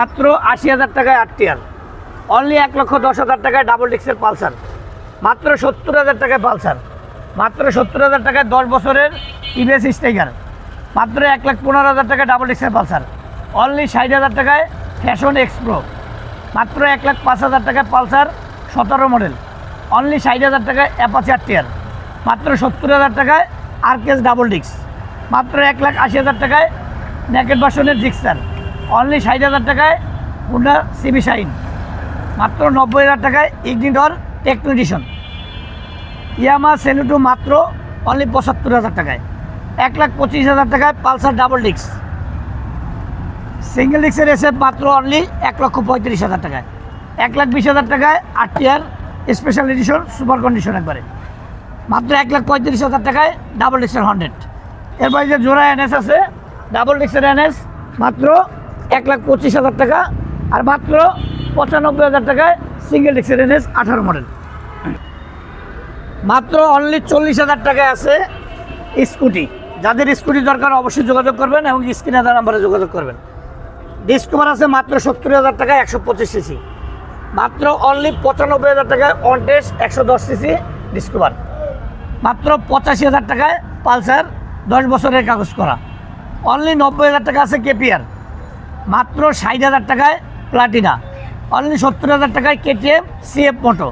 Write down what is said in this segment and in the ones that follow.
মাত্র আশি হাজার টাকায় আট টিয়ার অনলি এক লক্ষ দশ হাজার টাকায় ডাবল ডিক্সের পালসার মাত্র সত্তর হাজার টাকায় পালসার মাত্র সত্তর হাজার টাকায় দশ বছরের টিভিএস স্টাইগার মাত্র এক লাখ পনেরো হাজার টাকায় ডাবল ডিক্সের পালসার অনলি ষাট হাজার টাকায় ফ্যাশন এক্সপ্রো মাত্র এক লাখ পাঁচ হাজার টাকায় পালসার সতেরো মডেল অনলি ষাট হাজার টাকায় অ্যাপাচি আর টিয়ার মাত্র সত্তর হাজার টাকায় আরকেস ডাবল ডিক্স মাত্র এক লাখ আশি হাজার টাকায় ন্যাকেট বাসনের জিক্সার অনলি ষাট হাজার টাকায় হুন্ডা সিবি শাইন মাত্র নব্বই হাজার টাকায় ইগনিটর টেকনোডিশন। ইয়ামা সেলুটু মাত্র অনলি পঁচাত্তর হাজার টাকায়। এক লাখ পঁচিশ হাজার টাকায় পালসার ডাবল ডিক্স সিঙ্গেল ডিক্সের এসে মাত্র অনলি এক লক্ষ পঁয়ত্রিশ হাজার টাকায়। এক লাখ বিশ হাজার টাকায় আট টিয়ার স্পেশাল এডিশন সুপার কন্ডিশন একবারে। মাত্র এক লাখ পঁয়ত্রিশ হাজার টাকায় ডাবল ডিক্সের হান্ড্রেড এরপরে যে জোড়া এনএস আছে ডাবল ডিক্সের এনএস মাত্র এক লাখ পঁচিশ হাজার টাকা আর মাত্র পঁচানব্বই হাজার টাকায় সিঙ্গেল ডিক্সের আঠারো মডেল মাত্র অনলি চল্লিশ হাজার টাকায় আছে স্কুটি। যাদের স্কুটি দরকার অবশ্যই যোগাযোগ করবেন এবং স্ক্রিনে দেওয়া নাম্বারে যোগাযোগ করবেন। ডিসকভার আছে মাত্র সত্তর হাজার টাকা একশো পঁচিশ সিসি মাত্র অনলি পঁচানব্বই হাজার টাকায় অনটেস একশো দশ সিসি ডিসকভার মাত্র পঁচাশি হাজার টাকায় পালসার দশ বছরের কাগজ করা। অনলি নব্বই হাজার টাকা আছে কেপিআর মাত্র ষাট হাজার টাকায় প্লাটিনা অনলি সত্তর হাজার টাকায় কেটিএম সিএফ মোটো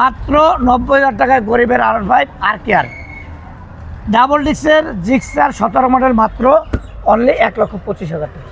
মাত্র নব্বই হাজার টাকায় গরিবের আর ফাইভ আর কেয়ার। ডাবল ডিক্সের জিক্সার সতেরো মডেল মাত্র অনলি এক লক্ষ পঁচিশ হাজার টাকা।